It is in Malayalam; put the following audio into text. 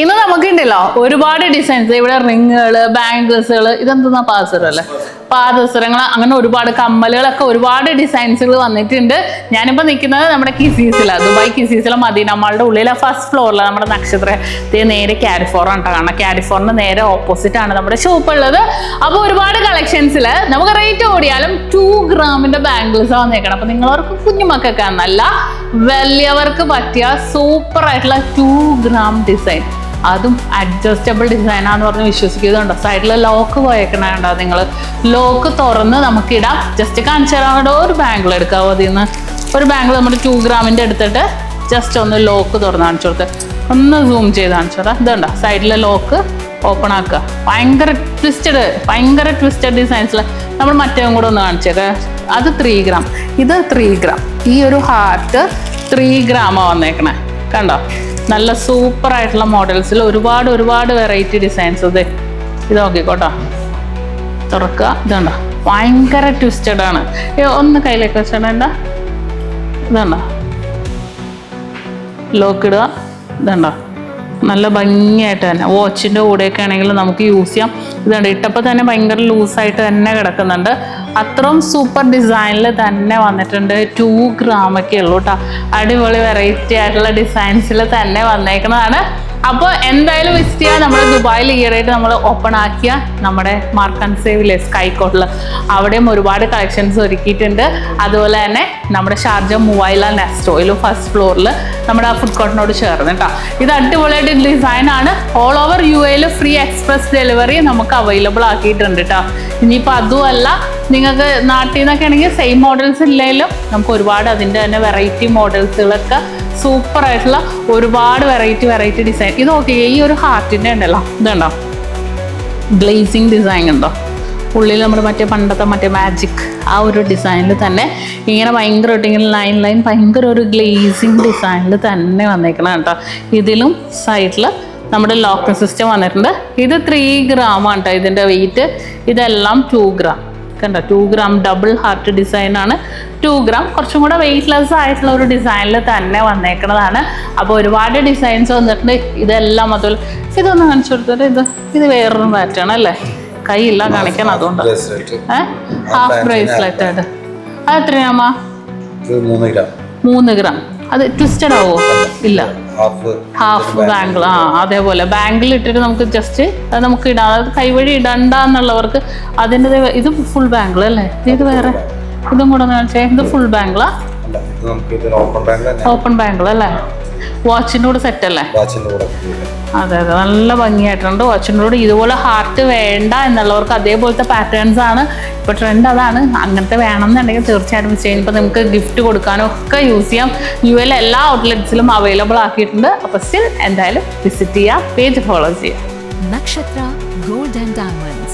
ഇന്ന് നമുക്കുണ്ടല്ലോ ഒരുപാട് ഡിസൈൻസ് ഇവിടെ റിങ്ങുകൾ ബാംഗിൾസുകൾ ഇതെന്താ പാസർ അല്ലേ? പാദസരങ്ങൾ അങ്ങനെ ഒരുപാട് കമ്മലുകളൊക്കെ ഒരുപാട് ഡിസൈൻസുകൾ വന്നിട്ടുണ്ട്. ഞാനിപ്പോ നിൽക്കുന്നത് നമ്മുടെ കിസീസിലാണ് ദുബായ് കിസീസിലെ മദീനമ്മളുടെ ഉള്ളിലെ ഫസ്റ്റ് ഫ്ലോറിലാണ് നമ്മുടെ നക്ഷത്രത്തെ നേരെ കാരിഫോറാണ് കാരണം കാരിഫോറിന് നേരെ ഓപ്പോസിറ്റ് ആണ് നമ്മുടെ ഷോപ്പ് ഉള്ളത്. അപ്പോൾ ഒരുപാട് കളക്ഷൻസിൽ നമുക്ക് റേറ്റ് ഓടിയാലും ടു ഗ്രാമിന്റെ ബാംഗിൾസ് വന്നേക്കണം. അപ്പൊ നിങ്ങളവർക്ക് കുഞ്ഞുമക്കൊക്കെ വലിയവർക്ക് പറ്റിയ സൂപ്പർ ആയിട്ടുള്ള ടു ഗ്രാം ഡിസൈൻ അതും അഡ്ജസ്റ്റബിൾ ഡിസൈനാന്ന് പറഞ്ഞ് വിശ്വസിക്കുന്നുണ്ടോ. സൈഡിൽ ലോക്ക് പോയേക്കണോ നിങ്ങൾ ലോക്ക് തുറന്ന് നമുക്കിടാം. ജസ്റ്റ് കാണിച്ചു തരാൻ ഒരു ബാങ്കിൾ എടുക്കാവോ അതിൽ നിന്ന് ഒരു ബാങ്കിൾ നമ്മൾ ടു ഗ്രാമിന്റെ എടുത്തിട്ട് ജസ്റ്റ് ഒന്ന് ലോക്ക് തുറന്ന് കാണിച്ചു കൊടുത്ത് ഒന്ന് സൂം ചെയ്ത് കാണിച്ചു തരാം. ഇതുണ്ടോ. സൈഡിലെ ലോക്ക് ഓപ്പൺ ആക്കുക. ഭയങ്കര ട്വിസ്റ്റഡ് ഭയങ്കര ട്വിസ്റ്റഡ് ഡിസൈൻസിൽ നമ്മൾ മറ്റേതും കൂടെ ഒന്ന് കാണിച്ചേക്കാം അത് ത്രീ ഗ്രാം ഇത് ത്രീ ഗ്രാം ഈ ഒരു ഹാർട്ട് ത്രീ ഗ്രാമാണ് വന്നേക്കണേ. കണ്ടോ? നല്ല സൂപ്പർ ആയിട്ടുള്ള മോഡൽസിൽ ഒരുപാട് ഒരുപാട് വെറൈറ്റി ഡിസൈൻസ് ഇത്. ഇത് നോക്കിക്കോട്ടോ. തുറക്കുക. ഇതുണ്ടോ? ഭയങ്കര ട്വിസ്റ്റഡ് ആണ്. ഒന്ന് കയ്യിലേക്ക് വെച്ചിടേണ്ട ഇതുണ്ടോ? ലോക്ക് ഇടുക. ഇതുണ്ടോ? നല്ല ഭംഗിയായിട്ട് തന്നെ. വാച്ചിന്റെ കൂടെയൊക്കെ ആണെങ്കിൽ നമുക്ക് യൂസ് ചെയ്യാം. ഇതുണ്ട് ഇട്ടപ്പോൾ തന്നെ ഭയങ്കര ലൂസായിട്ട് തന്നെ കിടക്കുന്നുണ്ട്. അത്രയും സൂപ്പർ ഡിസൈനിൽ തന്നെ വന്നിട്ടുണ്ട്. ടു ഗ്രാമൊക്കെ ഉള്ളൂ കേട്ടോ അടിപൊളി വെറൈറ്റി ആയിട്ടുള്ള ഡിസൈൻസിൽ തന്നെ വന്നേക്കുന്നതാണ്. അപ്പോൾ എന്തായാലും വിസിറ്റ് ചെയ്യാൻ നമ്മൾ ദുബായിൽ ഈ ആയിട്ട് നമ്മൾ ഓപ്പൺ ആക്കിയ നമ്മുടെ മാർക്ക് ആൻഡ് സേവിലെ സ്കൈക്കോട്ടിൽ അവിടെയും ഒരുപാട് കളക്ഷൻസ് ഒരുക്കിയിട്ടുണ്ട്. അതുപോലെ തന്നെ നമ്മുടെ ഷാർജ മൂവായില നെസ്റ്റോയിലും ഫസ്റ്റ് ഫ്ലോറിൽ നമ്മുടെ ആ ഫുഡ് കോർട്ടിനോട് ചേർന്ന് കേട്ടോ ഇത് അടിപൊളിയായിട്ട് ഡിസൈൻ ആണ്. ഓൾ ഓവർ യു എയിൽ ഫ്രീ എക്സ്പ്രസ് ഡെലിവറി നമുക്ക് അവൈലബിൾ ആക്കിയിട്ടുണ്ട് കേട്ടോ ഇനിയിപ്പോൾ അതുമല്ല നിങ്ങൾക്ക് നാട്ടിൽ നിന്നൊക്കെ ആണെങ്കിൽ സെയിം മോഡൽസ് ഇല്ലെങ്കിലും നമുക്ക് ഒരുപാട് അതിന്റെ തന്നെ വെറൈറ്റി മോഡൽസുകളൊക്കെ സൂപ്പർ ആയിട്ടുള്ള ഒരുപാട് വെറൈറ്റി വെറൈറ്റി ഡിസൈൻ ഇത് ഓക്കെ ഈ ഒരു ഹാർട്ടിന്റെ ഉണ്ടല്ലോ. ഇതുണ്ടോ ഗ്ലേസിങ് ഡിസൈൻ ഉണ്ടോ? ഉള്ളിൽ നമ്മൾ മറ്റേ പണ്ടത്തെ മറ്റേ മാജിക് ആ ഒരു ഡിസൈനിൽ തന്നെ ഇങ്ങനെ ഭയങ്കരമായിട്ട് ഇങ്ങനെ ലൈൻ ലൈൻ ഭയങ്കര ഒരു ഗ്ലേസിങ് ഡിസൈനിൽ തന്നെ വന്നേക്കണം കേട്ടോ. ഇതിലും സൈഡിൽ നമ്മുടെ ലോക്ക് സിസ്റ്റം വന്നിട്ടുണ്ട്. ഇത് ത്രീ ഗ്രാം ആണ് കേട്ടോ ഇതിന്റെ വെയിറ്റ് ഇതെല്ലാം ടു ഗ്രാം കണ്ടോ? ടു ഗ്രാം ഡബിൾ ഹാർട്ട് ഡിസൈനാണ് ടു ഗ്രാം കുറച്ചും കൂടെ വെയിറ്റ്ലെസ് ആയിട്ടുള്ള ഒരു ഡിസൈനിൽ തന്നെ വന്നേക്കുന്നതാണ് അപ്പോൾ ഒരുപാട് ഡിസൈൻസ് വന്നിട്ടുണ്ട്. ഇതെല്ലാം അതുപോലെ ഇതൊന്ന് കാണിച്ചു കൊടുത്തിട്ട്? ഇത് ഇത് വേറൊരു പാറ്റേൺ അല്ലേ? കൈയില്ല കാണിക്കണം അതുകൊണ്ട്. ഹാഫ് ബ്രേസ്ലെറ്റ് ആയിട്ട്. അത് മൂന്ന് ഗ്രാം മൂന്ന് ഗ്രാം അത് ട്വിസ്റ്റഡ് ആവോ? ഇല്ല. ഹാഫ് ബാങ്കിൾ ആ അതേപോലെ. ബാംഗിൾ ഇട്ടിട്ട് നമുക്ക് ജസ്റ്റ് അത് നമുക്ക് ഇടാം. അതായത് കൈവഴി ഇടണ്ട എന്നുള്ളവർക്ക് അതിന്റെ ഇത് ഫുൾ ബാങ്കിൾ അല്ലേ? ഇത് വേറെ. ഇതും കൂടെ ഇത് ഫുൾ ബാങ്കിളാ ഓപ്പൺ ബാംഗിൾ തന്നെ. ഓപ്പൺ ബാങ്കിൾ അല്ലേ? വാച്ചിന്റെ കൂടെ സെറ്റ് അല്ലേ? കൂടെ അതെ അതെ. നല്ല ഭംഗിയായിട്ടുണ്ട് വാച്ചിന്റെ കൂടെ. ഇതുപോലെ ഹാർട്ട് വേണ്ട എന്നുള്ളവർക്ക് അതേപോലത്തെ പാറ്റേൺസ് ആണ്. ഇപ്പോൾ ട്രെൻഡ് അതാണ്. അങ്ങനത്തെ വേണമെന്നുണ്ടെങ്കിൽ തീർച്ചയായിട്ടും മിസ് ചെയ്യും ഇപ്പോൾ നിങ്ങൾക്ക് ഗിഫ്റ്റ് കൊടുക്കാനും ഒക്കെ യൂസ് ചെയ്യാം. യു എൽ എല്ലാ ഔട്ട്ലെറ്റ്സിലും അവൈലബിൾ ആക്കിയിട്ടുണ്ട്. അപ്പോൾ സ്റ്റിൽ എന്തായാലും വിസിറ്റ് ചെയ്യുക പേജ് ഫോളോ ചെയ്യുക നക്ഷത്ര ഗോൾഡ് ആൻഡ് Diamonds,